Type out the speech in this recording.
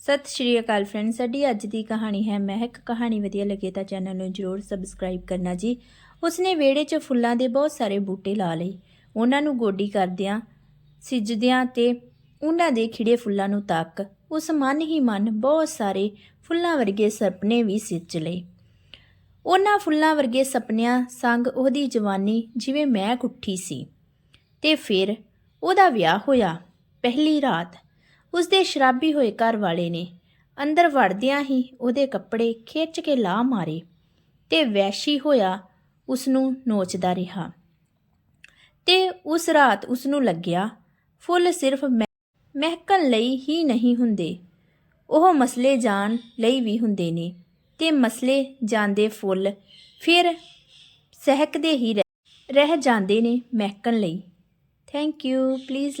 ਸਤਿ ਸ਼੍ਰੀ ਅਕਾਲ ਫਰੈਂਡ ਸਾਡੀ ਅੱਜ ਦੀ ਕਹਾਣੀ ਹੈ ਮਹਿਕ। ਕਹਾਣੀ ਵਧੀਆ ਲੱਗੇ ਤਾਂ ਚੈਨਲ ਨੂੰ ਜਰੂਰ ਸਬਸਕ੍ਰਾਈਬ ਕਰਨਾ ਜੀ। ਉਸਨੇ ਵਿਹੜੇ 'ਚ ਫੁੱਲਾਂ ਦੇ ਬਹੁਤ ਸਾਰੇ ਬੂਟੇ ਲਾ ਲਏ। ਉਹਨਾਂ ਨੂੰ ਗੋਡੀ ਕਰਦਿਆਂ, ਸਿੱਜਦਿਆਂ ਤੇ ਉਹਨਾਂ ਦੇ ਖਿੜੇ ਫੁੱਲਾਂ ਨੂੰ ਤੱਕ, ਉਸ ਮਨ ਹੀ ਮਨ ਬਹੁਤ ਸਾਰੇ ਫੁੱਲਾਂ ਵਰਗੇ ਸੁਪਨੇ ਵੀ ਸਿੱਜ ਲਏ। ਉਹਨਾਂ ਫੁੱਲਾਂ ਵਰਗੇ ਸੁਪਨਿਆਂ ਸੰਗ ਉਹਦੀ ਜਵਾਨੀ ਜਿਵੇਂ ਮੈਂ ਉੱਠੀ ਸੀ ਤੇ ਫਿਰ ਉਹਦਾ ਵਿਆਹ ਹੋਇਆ ਪਹਿਲੀ ਰਾਤ। ਉਸਦੇ ਸ਼ਰਾਬੀ ਹੋਏ ਘਰ ਵਾਲੇ ਨੇ ਅੰਦਰ ਵੜਦਿਆਂ ਹੀ ਉਹਦੇ ਕੱਪੜੇ ਖਿੱਚ ਕੇ ਲਾ ਮਾਰੇ ਤੇ ਵੈਸ਼ੀ ਹੋਇਆ ਉਸ ਨੂੰ ਨੋਚਦਾ ਰਿਹਾ। ਤੇ ਉਸ ਰਾਤ ਉਸ ਨੂੰ ਲੱਗਿਆ, ਫੁੱਲ ਸਿਰਫ ਮਹਿ- ਮਹਿਕਣ ਲਈ ਹੀ ਨਹੀਂ ਹੁੰਦੇ। ਉਹ ਮਸਲੇ ਜਾਣ ਲਈ ਵੀ ਹੁੰਦੇ ਨੇ ਤੇ ਮਸਲੇ ਜਾਂਦੇ ਫੁੱਲ ਫਿਰ ਸਹਿਕਦੇ ਹੀ ਰਹਿ ਰਹਿ ਜਾਂਦੇ ਨੇ ਮਹਿਕਣ ਲਈ। Thank you, please